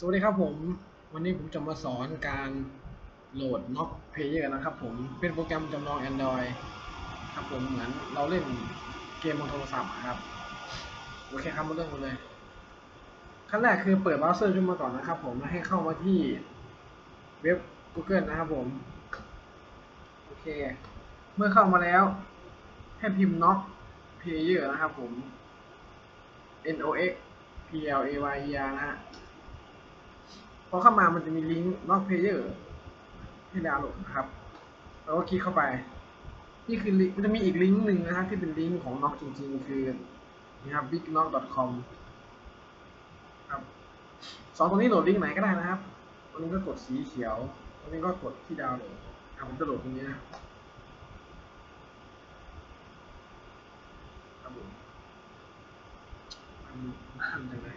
สวัสดีครับผม วันนี้ผมจะมาสอนการโหลด Knock Player นะครับผมเป็นโปรแกรมจำลอง Android ครับผมเหมือนเราเล่นเกมบนโทรศัพท์ครับ โอเคครับมาเริ่มกันเลย ขั้นแรกคือเปิดเบราว์เซอร์ขึ้นมาก่อนนะครับผมแล้วให้เข้ามาที่เว็บ Google นะครับผม โอเค เมื่อเข้ามาแล้ว ให้พิมพ์ Knock Player นะครับผม N O X P L A Y E R นะฮะ พอเข้ามามันจะมีลิงก์ Knock Player ให้ดาวน์โหลดนะครับแล้วก็คลิกเข้าไป นี่คือมันจะมีอีกลิงก์หนึ่งนะฮะที่เป็นลิงก์ของ Knock จริง ๆ คือนี่ครับ bignock.com ครับสองตรงนี้โหลดลิงก์ไหนก็ได้นะครับตรงนี้ก็กดสีเขียวตรงนี้ก็กดที่ดาวน์โหลดอะผมจะโหลดตรงนี้นะครับผมมันมันจังเลย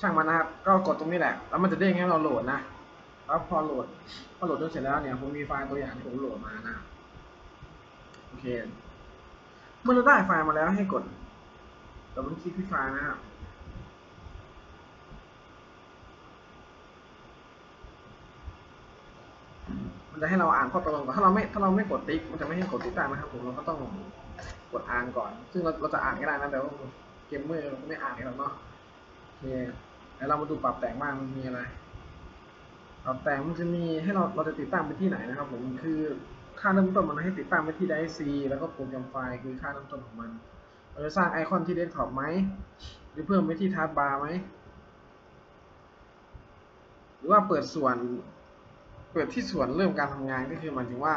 ช่างมันนะครับ ก็กดตรงนี้แหละ แล้วมันจะเด้งให้เราโหลดนะ แล้วพอโหลด พอโหลดจนเสร็จแล้วเนี่ย ผมมีไฟล์ตัวอย่างที่ผมโหลดมานะ โอเค เมื่อเราได้ไฟล์มาแล้วให้กดดับเบิลคลิกที่ไฟล์นะครับมันจะให้เราอ่านข้อตกลงก่อนถ้าเราไม่ ถ้าเราไม่กดติ๊ก มันจะไม่ให้กดติดตั้นะครับผมเราก็ต้องกดอ่านก่อน ซึ่งเราเราจะอ่านก็ได้นะแต่ว่าเกมเมอร์เราไม่อ่านกันหรอกเนาะโอเค แล้วเรามาดูปรับแต่งบ้างมันมีอะไร ปรับแต่งมันจะมีให้เราเราจะติดตั้งไปที่ไหนนะครับผมคือค่าเริ่มต้นมันให้ติดตั้งไปที่ไดซีแล้วก็โปรแกรมไฟล์คือค่าเริ่มต้นของมันเราจะสร้างไอคอนที่เดสก์ท็อปไหมหรือเพิ่มไปที่ทาร์บาร์ไหมหรือว่าเปิดส่วน เปิดที่ส่วนเริ่มการทำงานก็คือหมายถึงว่า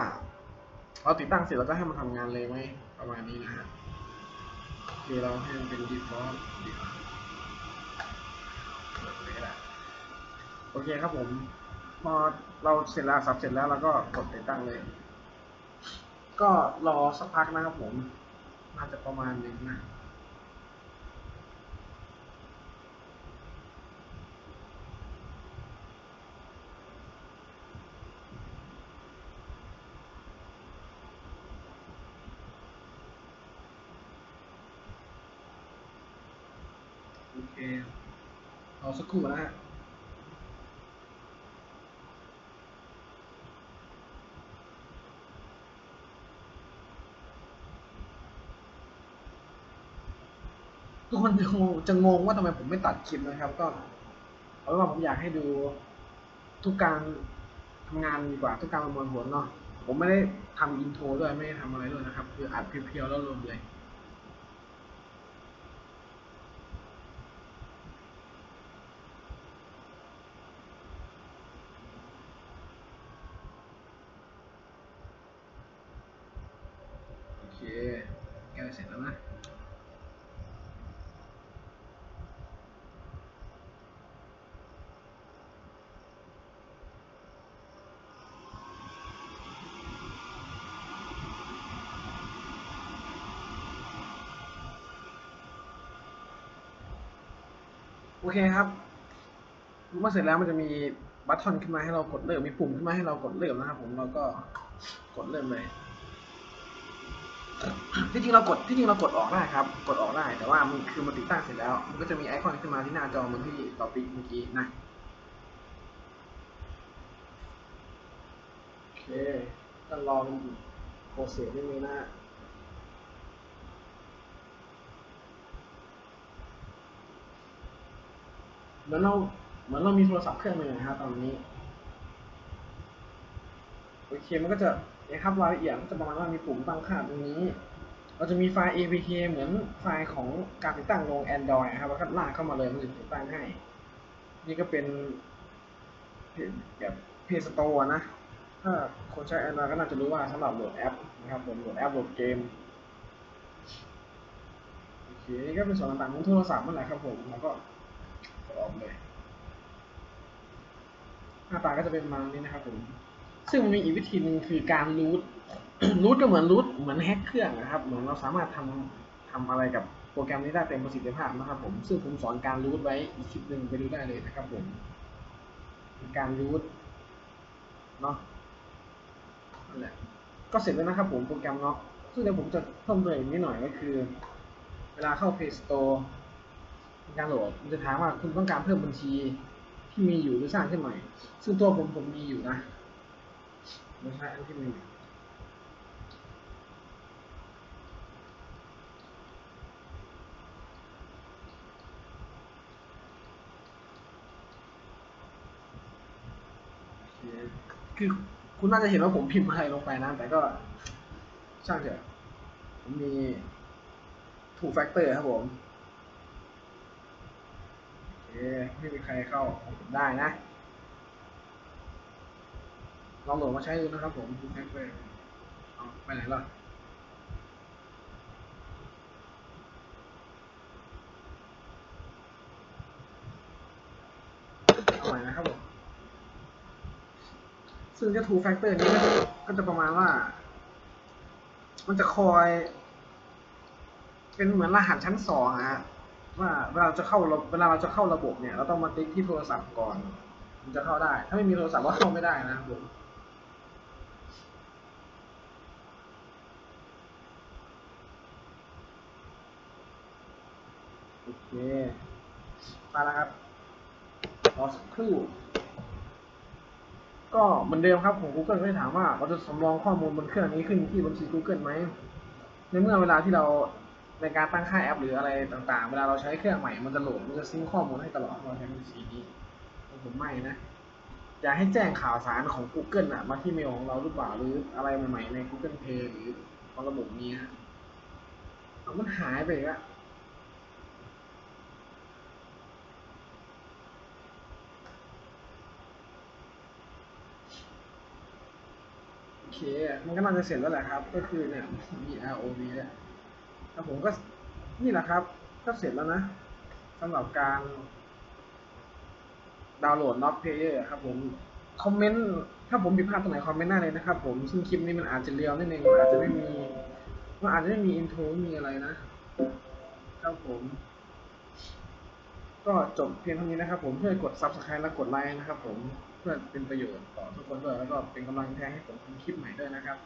เราติดตั้งเสร็จเราจะให้มันทำงานเลยไหมประมาณนี้นะฮะโอเราให้มันเป็น default ดีกว่า โอเคครับผมพอเราเสร็จแล้วสับเสร็จแล้วเราก็กดติดตั้งเลย ก็รอสักพักนะครับผม น่าจะประมาณหนึงนะโอเค รอสักครู่นะฮะทุกคนจะงงจะงงว่าทำไมผมไม่ตัดคลิปนะครับ ก็เอาเป็นว่าผมอยากให้ดูทุกการทำงานดีกว่าทุกการประมวลผลเนาะผมไม่ได้ทำอินโทรด้วยไม่ได้ทำอะไรด้วยนะครับ คืออัดเพียวๆแล้วลงเลย โอเคใกล้เสร็จแล้วนะโอเคครับเมื่อเสร็จแล้วมันจะมีบัตทอนขึ้นมาให้เรากดเริ่ม มีปุ่มขึ้นมาให้เรากดเริ่มนะครับผม เราก็กดเริ่มเลย ที่จริงเรากดที่จริงเรากดออกได้ครับ กดออกได้ แต่ว่ามันคือมันติดตั้งเสร็จแล้ว มันก็จะมีไอคอนขึ้นมาที่หน้าจอเหมือนที่เราติ๊กเมื่อกี้นะโอเคก็รอมันโปรเซสนิดนึงนะฮะเหมือนเราเหมือนเรามีโทรศัพท์เครื่องหนึ่งนะครับตอนนี้โอเคมันก็จะ นะครับรายละเอียดจะประมาณว่ามีปุ่มตั้งค่าตรงนี้ เราจะมีไฟล์ APK เหมือนไฟล์ของการติดตั้งลง Android นะครับแล้วก็ลากเข้ามาเลยมันจะติดตั้งให้ นี่ก็เป็นแบบเพจสโตร์นะ ถ้าคนใช้ Android ก็น่าจะรู้ว่าสำหรับโหลดแอปนะครับผมโหลดแอปโหลดเกมโอเคนี่ก็เป็นส่วนต่างๆของโทรศัพท์นั่นแหละครับผมแล้วก็กดออกเลยหน้าตาก็จะเป็นมานี้นะครับผม ซึ่งมันมีอีกวิธีหนึ่งคือการรูทรูทก็เหมือนรูทเหมือนแฮกเครื่องนะครับ เหมือนเราสามารถทำทำอะไรกับโปรแกรมนี้ได้เต็มประสิทธิภาพนะครับ ผม ซึ่งผมสอนการรูทไว้อีกคลิปหนึ่งไปดูได้เลยนะครับผม การรูทเนาะนั่นแหละ ก็เสร็จแล้วนะครับผมโปรแกรมเนาะ ซึ่งเดี๋ยวผมจะเพิ่มเติมอีกนิดหน่อยก็คือ เวลาเข้า Play Store การโหลดมันจะถามว่าคุณต้องการเพิ่มบัญชีที่มีอยู่หรือสร้างขึ้นใหม่ ซึ่งตัวผมผมมีอยู่นะ ไม่ใช่อันที่มีอยู่โอเคคือคุณน่าจะเห็นว่าผมพิมพ์อะไรลงไปนะแต่ก็ช่างเถอะผมมี two factor ครับผมโอเคไม่มีใครเข้าผมได้นะ ลองโหลดมาใช้ดูนะครับผม two factor เอาไปไหนล่ะเอาใหม่นะครับผม ซึ่งเจ้า two factor นี้ก็จะประมาณว่า มันจะคอย เป็นเหมือนรหัสชั้นสองอะฮะว่าเวลาเราจะเข้าเวลาเราจะเข้าระบบเนี่ย เราต้องมาติ๊กที่โทรศัพท์ก่อน มันจะเข้าได้ ถ้าไม่มีโทรศัพท์ก็เข้าไม่ได้นะครับผม โอเค มาแล้วครับรอสักครู่ ก็เหมือนเดิมครับของ Google ก็จะถามว่าเราจะสำรองข้อมูลบนเครื่องนี้ขึ้นที่บัญชี Google ไหม ในเมื่อเวลาที่เราในการตั้งค่าแอปหรืออะไรต่างๆ เวลาเราใช้เครื่องใหม่ มันจะโหลด มันจะซิงค์ข้อมูลให้ตลอดว่าเราใช้บัญชีนี้ของผมไม่นะ อยากให้แจ้งข่าวสารของ Google อะมาที่เมลของเราหรือเปล่าหรืออะไรใหม่ๆใน Google Play หรือของระบบนี้ฮะเอามันหายไปอีกละโอเค มันก็น่าจะเสร็จแล้วแหละครับ ก็คือเนี่ย VROV เนี่ยแล้วผมก็นี่แหละครับ ก็เสร็จแล้วนะสำหรับการดาวน์โหลด Not Player ครับผมคอมเมนต์ถ้าผมผิดพลาดตรงไหนคอมเมนต์ได้เลยนะครับผมซึ่งคลิปนี้มันอาจจะเรียวนิดนึงอาจจะไม่มีมันอาจจะไม่มีอินโทรม่มีอะไรนะครับผม ก็จบเพียงเท่านี้นะครับผมเพื่อกด Subscribe และกดไลค์นะครับผม เพื่อเป็นประโยชน์ต่อทุกคนด้วยแล้วก็เป็นกำลังใจให้ผมทำคลิปใหม่ด้วยนะครับ